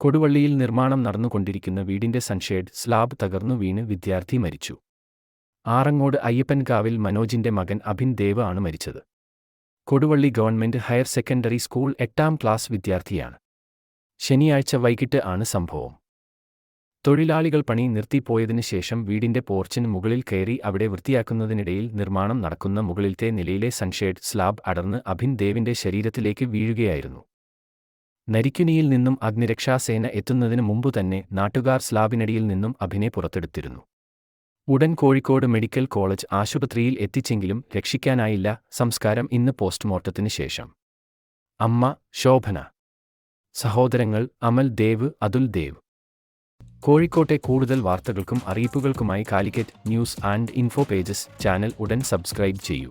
കൊടുവള്ളിയിൽ നിർമ്മാണം നടന്നുകൊണ്ടിരിക്കുന്ന വീടിന്റെ സൺഷേഡ് സ്ലാബ് തകർന്നു വീണ് വിദ്യാർത്ഥി മരിച്ചു. ആറങ്ങോട് അയ്യപ്പൻകാവിൽ മനോജിന്റെ മകൻ അഭിൻ ദേവ് ആണ് മരിച്ചത്. Koduvally government higher secondary school എട്ടാം ക്ലാസ് വിദ്യാർത്ഥിയാണ്. ശനിയാഴ്ച വൈകിട്ട് ആണ് സംഭവം. തൊഴിലാളികൾ പണി നിർത്തിപ്പോയതിനു ശേഷം വീടിന്റെ പോർച്ചിന് മുകളിൽ കയറി അവിടെ വൃത്തിയാക്കുന്നതിനിടയിൽ നിർമ്മാണം നടക്കുന്ന മുകളിലത്തെ നിലയിലെ സൺഷേഡ് സ്ലാബ് അടർന്ന് അഭിൻ ദേവിന്റെ ശരീരത്തിലേക്ക് വീഴുകയായിരുന്നു. നരിക്കുനിയിൽ നിന്നും അഗ്നിരക്ഷാസേന എത്തുന്നതിന് മുമ്പു തന്നെ നാട്ടുകാർ സ്ലാബിനടിയിൽ നിന്നും അഭിനെ പുറത്തെടുത്തിരുന്നു. ഉടൻ കോഴിക്കോട് മെഡിക്കൽ കോളേജ് ആശുപത്രിയിൽ എത്തിച്ചെങ്കിലും രക്ഷിക്കാനായില്ല സംസ്കാരം ഇന്ന് പോസ്റ്റ്മോർട്ടത്തിന് ശേഷം. അമ്മ ശോഭന. സഹോദരങ്ങൾ അമൽ ദേവ് അതുൽ ദേവ്. കോഴിക്കോട്ടെ കൂടുതൽ വാർത്തകൾക്കും അറിയിപ്പുകൾക്കുമായി Calicut news and info pages channel ഉടൻ സബ്സ്ക്രൈബ് ചെയ്യൂ.